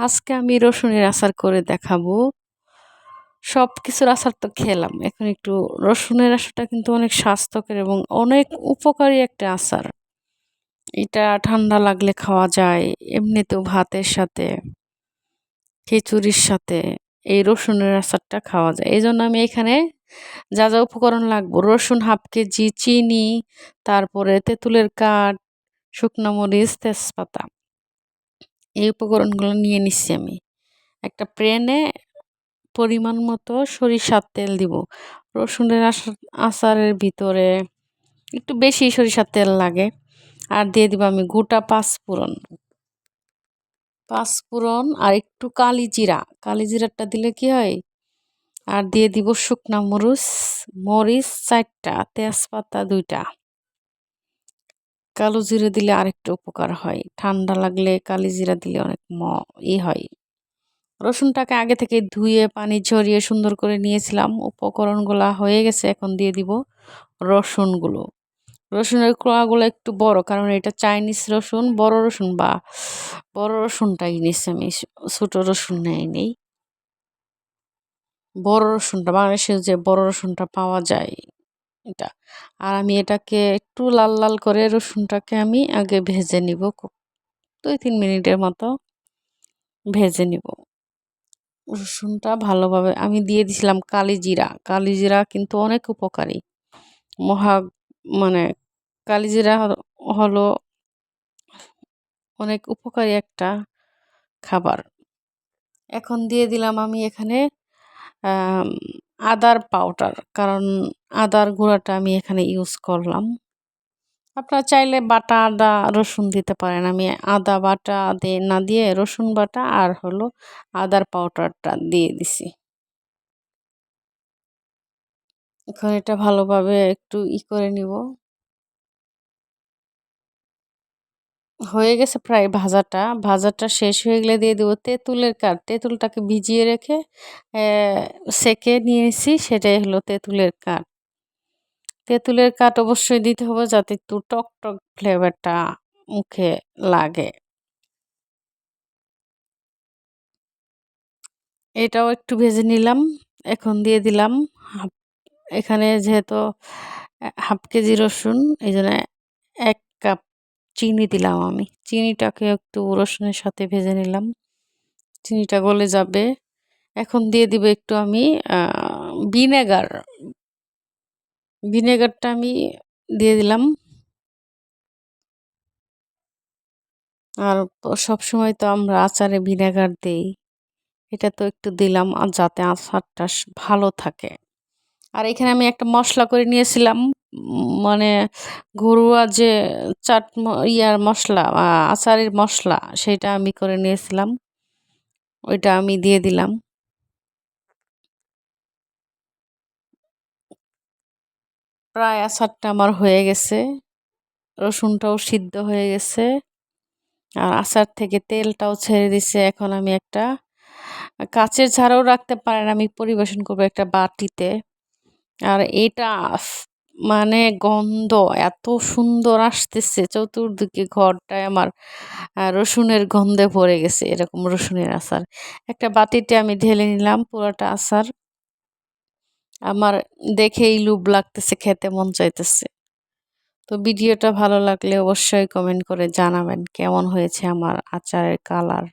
আজকে আমি রসুনের আচার করে দেখাবো। সব কিছুর আচার তো খেলাম। এখন একটু রসুনের আচারটা কিন্তু অনেক স্বাস্থ্যকর এবং অনেক উপকারী একটা আচার। এটা ঠান্ডা লাগলে খাওয়া যায়, এমনিতেও ভাতের সাথে, খিচুড়ির সাথে এই রসুনের আচারটা খাওয়া যায়। এই জন্য আমি এখানে যা যা উপকরণ লাগবো, রসুন হাফ কেজি, চিনি, তারপরে তেঁতুলের কাঠ, শুকনো মরিচ, তেজপাতা। এই উপকরণগুলো নিয়ে নিচ্ছি আমি। একটা প্রেনে পরিমাণ মতো সরিষার তেল দিব। রসুনের আচারের ভিতরে একটু বেশি সরিষার তেল লাগে। আর দিয়ে দিব আমি গোটা পাঁচফোড়ন। পাঁচফোড়ন আর একটু কালি জিরা। কালি জিরাটা দিলে কি হয়? আর দিয়ে দিব শুকনা মরিচ মরিচ চারটা, তেজপাতা দুইটা। কালো জিরা দিলে আরেকটু উপকার হয়। ঠান্ডা লাগলে কালি জিরা দিলে অনেক ম, ই হয়। রসুনটাকে আগে থেকে ধুয়ে, পানি ঝরিয়ে সুন্দর করে নিয়েছিলাম। উপকরণগুলো হয়ে গেছে, এখন দিয়ে দিব রসুনগুলো। রসুনের কোয়াগুলো একটু বড়, কারণ এটা চাইনিজ রসুন, বড় রসুন বা বড় রসুনটাই নিচ্ছি আমি ছোটো রসুন নেই নেই। বড় রসুনটা, বাংলাদেশে যে বড় রসুনটা পাওয়া যায় এটা। আর আমি এটাকে একটু লাল লাল করে রসুনটাকে আমি আগে ভেজে নিব দুই, তিন মিনিটের মতো ভেজে নিব। রসুনটা ভালোভাবে আমি দিয়ে দিছিলাম কালি জিরা। কালি জিরা কিন্তু অনেক উপকারী। মহা মানে কালি জিরা হলো অনেক উপকারী একটা খাবার। এখন দিয়ে দিলাম আমি এখানে আদার পাউডার, কারণ আদার গুঁড়াটা আমি এখানে ইউজ করলাম। আপনারা চাইলে বাটা আদা, রসুন দিতে পারেন। আমি আদা বাটা দিয়ে, না দিয়ে রসুন বাটা আর হলো আদার পাউডারটা দিয়ে দিছি। এখন এটা ভালোভাবে একটু ই করে নিব। হয়ে গেছে প্রায় ভাজাটা। ভাজাটা শেষ হয়ে গেলে দিয়ে দেবো তেঁতুলের কাঠ। তেঁতুলটাকে ভিজিয়ে রেখে সেকে নিয়েছি। সেটাই হলো তেঁতুলের কাঠ। তেঁতুলের কাঠ অবশ্যই দিতে হবে যাতে একটু টক টক ফ্লেভারটা মুখে লাগে। এটাও একটু ভেজে নিলাম। এখন দিয়ে দিলাম হাফ, এখানে যেহেতু হাফ কেজি রসুন, এই এক চিনি দিলাম আমি। চিনিটাকে একটু রসুনের সাথে ভেজে নিলাম। চিনিটা গলে যাবে। এখন দিয়ে দিব একটু আমি ভিনেগার। ভিনেগারটা আমি দিয়ে দিলাম। আর সব সময় তো আমরা আচারে ভিনেগার দেই। এটা তো একটু দিলাম, আর যাতে আচারটা ভালো থাকে। আর এখানে আমি একটা মশলা করে নিয়েছিলাম মানে ঘরোয়া যে চাট ইয়ার মশলা আচারের মশলা, সেটা আমি করে নিয়েছিলাম। ওইটা আমি দিয়ে দিলাম। প্রায় আচারটা আমার হয়ে গেছে, রসুনটাও সিদ্ধ হয়ে গেছে, আর আচার থেকে তেলটাও ছেড়ে দিছে এখন আমি একটা, কাচের ঝাড়াও রাখতে পারেন, আমি পরিবেশন করব একটা বাটিতে। আর এটা মানে গন্ধ এত সুন্দর আসতেছে চতুর্দিকে ঘরটায় আমার রসুনের গন্ধে ভরে গেছে এরকম রসুনের আচার। একটা বাতিতে আমি ঢেলে নিলাম পুরোটা আচার। আমার দেখেই লুব লাগতেছে, খেতে মন চাইতেছে। তো ভিডিওটা ভালো লাগলে অবশ্যই কমেন্ট করে জানাবেন কেমন হয়েছে আমার আচারের কালার